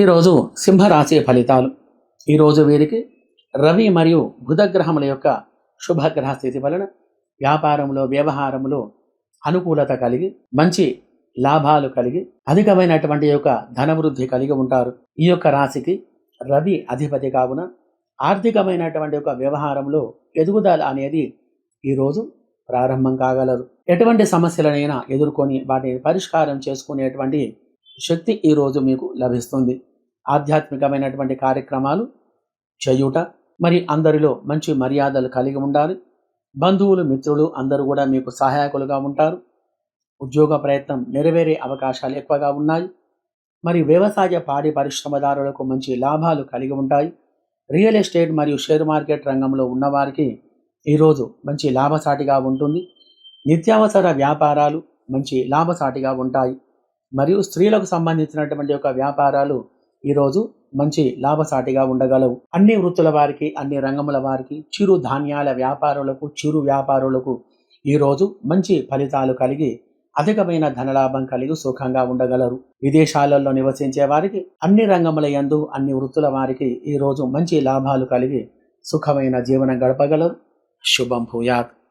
ఈరోజు సింహరాశి ఫలితాలు. ఈరోజు వీరికి రవి మరియు బుధగ్రహముల యొక్క శుభగ్రహ స్థితి వలన వ్యాపారంలో వ్యవహారంలో అనుకూలత కలిగి మంచి లాభాలు కలిగి అధికమైనటువంటి యొక్క ధనవృద్ధి కలిగి ఉంటారు. ఈ యొక్క రాశికి రవి అధిపతి కావున ఆర్థికమైనటువంటి యొక్క వ్యవహారంలో ఎదుగుదల అనేది ఈరోజు ప్రారంభం కాగలదు. ఎటువంటి సమస్యలనైనా ఎదుర్కొని వాటిని పరిష్కారం చేసుకునేటువంటి శక్తి ఈరోజు మీకు లభిస్తుంది. ఆధ్యాత్మికమైనటువంటి కార్యక్రమాలు చేయుట మరి అందరిలో మంచి మర్యాదలు కలిగి ఉండాలి. బంధువులు మిత్రులు అందరూ కూడా మీకు సహాయకులుగా ఉంటారు. ఉద్యోగ ప్రయత్నం నెరవేరే అవకాశాలు ఎక్కువగా ఉన్నాయి. మరి వ్యవసాయ పాడి పరిశ్రమదారులకు మంచి లాభాలు కలిగి ఉంటాయి. రియల్ ఎస్టేట్ మరియు షేర్ మార్కెట్ రంగంలో ఉన్నవారికి ఈరోజు మంచి లాభసాటిగా ఉంటుంది. నిత్యావసర వ్యాపారాలు మంచి లాభసాటిగా ఉంటాయి. మరియు స్త్రీలకు సంబంధించినటువంటి యొక్క వ్యాపారాలు ఈరోజు మంచి లాభసాటిగా ఉండగలవు. అన్ని వృత్తుల వారికి అన్ని రంగముల వారికి చిరు ధాన్యాల వ్యాపారులకు చిరు వ్యాపారులకు ఈరోజు మంచి ఫలితాలు కలిగి అధికమైన ధనలాభం కలిగి సుఖంగా ఉండగలరు. విదేశాలలో నివసించే వారికి అన్ని రంగముల యందు అన్ని వృత్తుల వారికి ఈరోజు మంచి లాభాలు కలిగి సుఖమైన జీవనం గడపగలరు. శుభం భూయాత్.